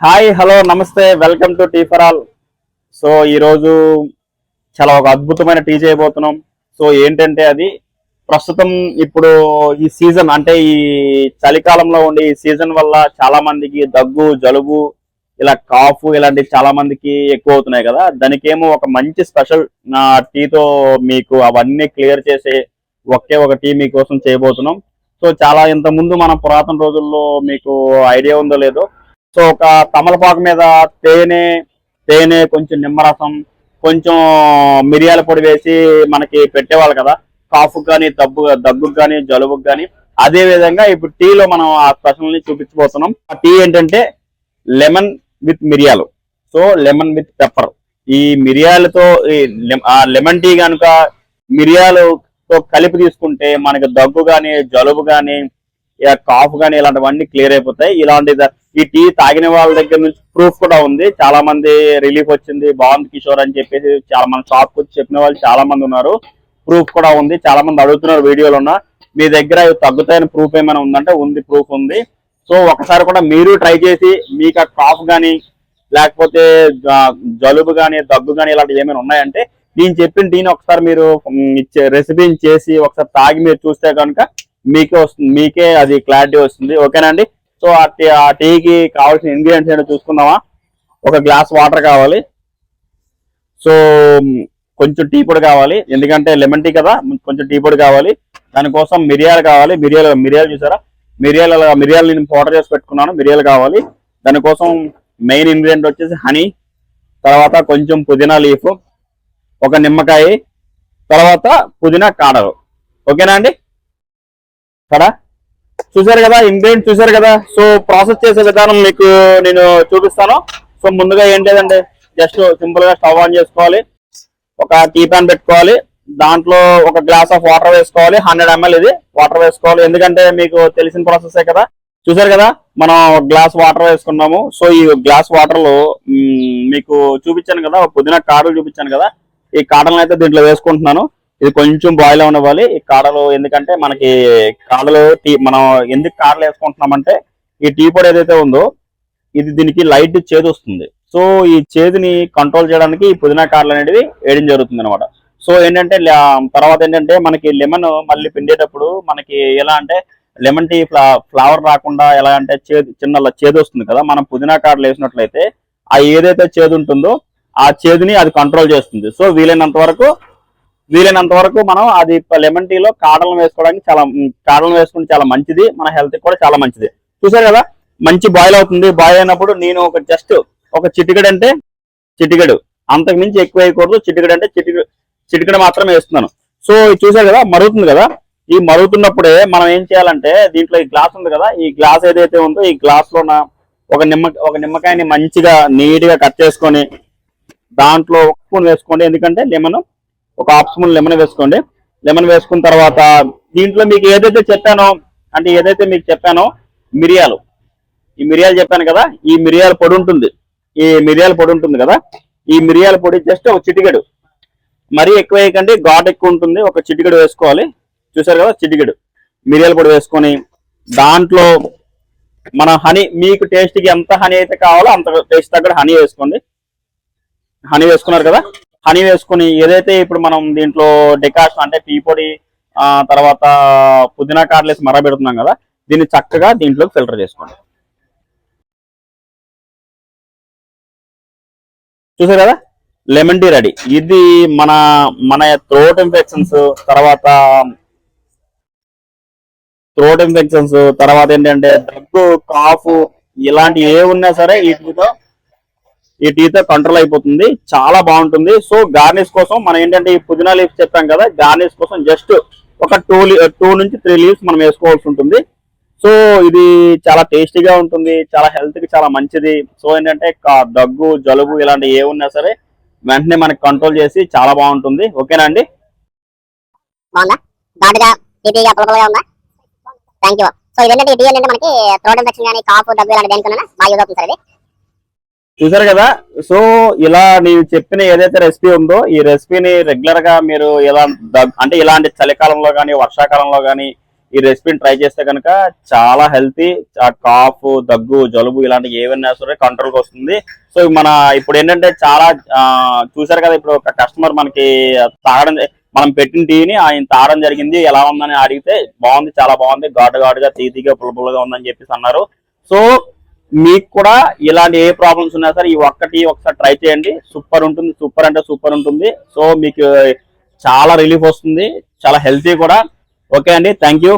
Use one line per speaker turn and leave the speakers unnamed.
Hi hello నమస్తే welcome to tea for all. So ఈరోజు చాలా ఒక అద్భుతమైన టీ చేయబోతున్నాం. సో ఏంటంటే అది ప్రస్తుతం ఇప్పుడు ఈ సీజన్ అంటే ఈ చలికాలంలో ఉండే ఈ సీజన్ వల్ల చాలా మందికి దగ్గు జలుబు ఇలా కాఫ్ ఇలాంటివి చాలా మందికి ఎక్కువ అవుతున్నాయి కదా. దానికేమో ఒక మంచి స్పెషల్ నా టీతో మీకు అవన్నీ క్లియర్ చేసే ఒకే ఒక టీ మీకోసం చేయబోతున్నాం. సో చాలా ఇంత ముందు మన పురాతన రోజుల్లో మీకు ఐడియా ఉందో లేదో సో ఒక తమలపాకు మీద తేనె తేనె కొంచెం నిమ్మరసం కొంచెం మిరియాల పొడి వేసి మనకి పెట్టేవాళ్ళు కదా. కాఫ్ కానీ దబ్బు దగ్గుకు కానీ జలుబుకు కానీ అదే విధంగా ఇప్పుడు టీలో మనం ఆ స్పెషల్ని చూపించబోతున్నాం. ఆ టీ ఏంటంటే లెమన్ విత్ మిరియాలు. So lemon with pepper. ఈ మిరియాలతో ఈ ఆ లెమన్ టీ కనుక మిరియాలతో కలిపి తీసుకుంటే మనకి దగ్గు కానీ జలుబు కానీ ఇక కాఫ్ కానీ ఇలాంటివన్నీ క్లియర్ అయిపోతాయి. ఇలాంటి ఈ టీ తాగిన వాళ్ళ దగ్గర నుంచి ప్రూఫ్ కూడా ఉంది. చాలా మంది రిలీఫ్ వచ్చింది. బాగుంది కిషోర్ అని చెప్పేసి చాలా మంది షాప్ వచ్చి చెప్పిన వాళ్ళు చాలా మంది ఉన్నారు. ప్రూఫ్ కూడా ఉంది. చాలా మంది అడుగుతున్నారు వీడియోలో ఉన్న. మీ దగ్గర తగ్గుతాయని ప్రూఫ్ ఏమైనా ఉందంటే ఉంది ప్రూఫ్ ఉంది. సో ఒకసారి కూడా మీరు ట్రై చేసి మీకు ఆ కాఫ్ కానీ లేకపోతే జలుబు కానీ దగ్గు కానీ ఇలాంటివి ఏమైనా ఉన్నాయంటే నేను చెప్పిన టీని ఒకసారి మీరు ఇచ్చే రెసిపీని చేసి ఒకసారి తాగి మీరు చూస్తే కనుక మీకే వస్తుంది మీకే అది క్లారిటీ వస్తుంది. ఓకేనండి సో ఆ టీ ఆ టీకి కావాల్సిన ఇంగ్రీడియంట్స్ ఏంటో చూసుకుందామా? ఒక గ్లాస్ వాటర్ కావాలి. సో కొంచెం టీ పొడి కావాలి. ఎందుకంటే లెమన్ టీ కదా కొంచెం టీ పొడి కావాలి. దానికోసం మిరియాలు కావాలి. మిరియాలు మిరియాలు చూసారా? మిరియాలు మిరియాలు నేను పౌడర్ చేసి పెట్టుకున్నాను. మిరియాలు కావాలి. దానికోసం మెయిన్ ఇంగ్రీడియంట్ వచ్చేసి హనీ తర్వాత కొంచెం పుదీనా లీఫ్ ఒక నిమ్మకాయ తర్వాత పుదీనా కాడలు. ఓకేనా అండి? కదా? చూసారు కదా? ఇంగ్రీడియంట్ చూసారు కదా? సో ప్రాసెస్ చేసే విధానం మీకు నేను చూపిస్తాను. సో ముందుగా ఏం లేదండి జస్ట్ సింపుల్గా స్టవ్ ఆన్ చేసుకోవాలి. ఒక టీ ప్యాన్ పెట్టుకోవాలి. దాంట్లో ఒక గ్లాస్ ఆఫ్ వాటర్ వేసుకోవాలి. హండ్రెడ్ ఎంఎల్ ఇది. వాటర్ వేసుకోవాలి. ఎందుకంటే మీకు తెలిసిన ప్రాసెసే కదా? చూసారు కదా? మనం గ్లాస్ వాటర్ వేసుకున్నాము. సో ఈ గ్లాస్ వాటర్లో మీకు చూపించాను కదా? ఒక పుదీనా కాడలు చూపించాను కదా? ఈ కాడలను అయితే దీంట్లో వేసుకుంటున్నాను. ఇది కొంచెం బాయిల్ అవ్వాలి ఈ కాడలు ఎందుకంటే మనకి కాడలు టీ మనం ఎందుకు కాడలు వేసుకుంటున్నామంటే ఈ టీ పొడి ఏదైతే ఉందో ఇది దీనికి లైట్ చేదు వస్తుంది. సో ఈ చేదుని కంట్రోల్ చేయడానికి ఈ పుదీనా కాడలు అనేది వేయడం జరుగుతుంది అనమాట సో ఏంటంటే తర్వాత ఏంటంటే మనకి లెమన్ మళ్ళీ పిండేటప్పుడు మనకి ఎలా అంటే లెమన్ టీ ఫ్లవర్ రాకుండా ఎలా అంటే చేదు చిన్న చేదు వస్తుంది కదా. మనం పుదీనా కాడలు వేసినట్లయితే ఆ ఏదైతే చేదు ఉంటుందో ఆ చేదుని అది కంట్రోల్ చేస్తుంది. సో వీలైనంత వరకు వీలైనంత వరకు మనం అది లెమన్ టీలో కాడలను వేసుకోవడానికి చాలా కాడలను వేసుకుంటే చాలా మంచిది. మన హెల్త్ కూడా చాలా మంచిది. చూసారు కదా? మంచి బాయిల్ అవుతుంది. బాయిల్ అయినప్పుడు నేను ఒక జస్ట్ ఒక చిటికడు అంటే చిటికడు. అంతకు మించి ఎక్కువ వేయకూడదు. చిటికడు అంటే చిటికడు చిటికెడు మాత్రమే వేస్తున్నాను. సో ఇది చూసారు కదా? మరుగుతుంది కదా? ఈ మరుగుతున్నప్పుడే మనం ఏం చేయాలంటే దీంట్లో ఈ గ్లాస్ ఉంది కదా? ఈ గ్లాస్ ఏదైతే ఉందో ఈ గ్లాస్ లోన ఒక నిమ్మ ఒక నిమ్మకాయని మంచిగా నీట్గా కట్ చేసుకొని దాంట్లో ఒక స్పూన్ వేసుకోండి. ఎందుకంటే లెమన్ ఒక హాఫ్ స్పూన్ లెమన్ వేసుకోండి. లెమన్ వేసుకున్న తర్వాత దీంట్లో మీకు ఏదైతే చెప్పానో అంటే ఏదైతే మీకు చెప్పానో మిరియాలు. ఈ మిరియాలు చెప్పాను కదా ఈ మిరియాల పొడి ఉంటుంది. ఈ మిరియాల పొడి ఉంటుంది కదా ఈ మిరియాల పొడి జస్ట్ ఒక చిటికెడు. మరీ ఎక్కువ వేయకండి ఘాట్ ఎక్కువ ఉంటుంది. ఒక చిటికెడు వేసుకోవాలి. చూసారు కదా చిటికెడు. మిరియాల పొడి వేసుకొని దాంట్లో మన హనీ మీకు టేస్ట్కి ఎంత హనీ అయితే కావాలో అంత టేస్ట్ తగ్గ హనీ వేసుకోండి. హనీ వేసుకున్నారు కదా? హనీ వేసుకుని ఏదైతే ఇప్పుడు మనం దీంట్లో డెకాషన్ అంటే టీ పొడి ఆ తర్వాత పుదీనా కార్లేసి మరబెడుతున్నాం కదా దీన్ని చక్కగా దీంట్లోకి ఫిల్టర్ చేసుకోండి. చూసారు కదా? లెమన్ టీ రెడీ ఇది మన మన థ్రోట్ ఇన్ఫెక్షన్స్ తర్వాత థ్రోట్ ఇన్ఫెక్షన్స్ తర్వాత ఏంటంటే దగ్గు కాఫ్ ఇలాంటి ఏ ఉన్నా సరే వీటితో ఈ టీతో కంట్రోల్ అయిపోతుంది. చాలా బాగుంటుంది. సో గార్నిష్ కోసం మనం ఏంటంటే ఈ పుదీనా లీవ్స్ చెప్పాం కదా గార్నిష్ కోసం జస్ట్ ఒక టూ టూ నుంచి త్రీ లీవ్స్ మనం వేసుకోవాల్సి ఉంటుంది. సో ఇది చాలా టేస్టీగా ఉంటుంది. చాలా హెల్త్కి చాలా మంచిది. సో ఏంటంటే దగ్గు జలుబు ఇలాంటి ఏ ఉన్నా సరే వెంటనే మనకి కంట్రోల్ చేసి చాలా బాగుంటుంది. ఓకేనా అండి?
సో ఇదేంటంటే ఈ ఏంటంటే మనకి థ్రోట్ ఇన్ఫెక్షన్ కానీ కాఫ్ దగ్గు ఇలాంటి దేనికన్నా బాగా యూజ్ అవుతుంది సార్ ఇది.
చూసారు కదా? సో ఇలా నేను చెప్పిన ఏదైతే రెసిపీ ఉందో ఈ రెసిపీని రెగ్యులర్గా మీరు ఎలా దగ్- అంటే ఇలాంటి చలికాలంలో కానీ వర్షాకాలంలో కానీ ఈ రెసిపీని ట్రై చేస్తే కనుక చాలా హెల్తీ కాఫ్ దగ్గు జలుబు ఇలాంటి ఏవైనా సరే కంట్రోల్కి వస్తుంది. సో మన ఇప్పుడు ఏంటంటే చాలా చూసారు కదా ఇప్పుడు ఒక కస్టమర్ మనకి తాగడం మనం పెట్టిన టీని ఆయన తాగడం జరిగింది ఎలా ఉందని అడిగితే బాగుంది చాలా బాగుంది ఘాటు ఘాటుగా తీతిగా పుల్లపుల్లగా ఉందని చెప్పేసి అన్నారు. సో మీకు కూడా ఇలాంటి ఏ ప్రాబ్లమ్స్ ఉన్నా సరే ఈ ఒక్కటి ఒకసారి ట్రై చేయండి. సూపర్ ఉంటుంది సూపర్ అంటే సూపర్ ఉంటుంది. సో మీకు చాలా రిలీఫ్ వస్తుంది. చాలా హెల్తీ కూడా. ఓకే అండి థ్యాంక్ యూ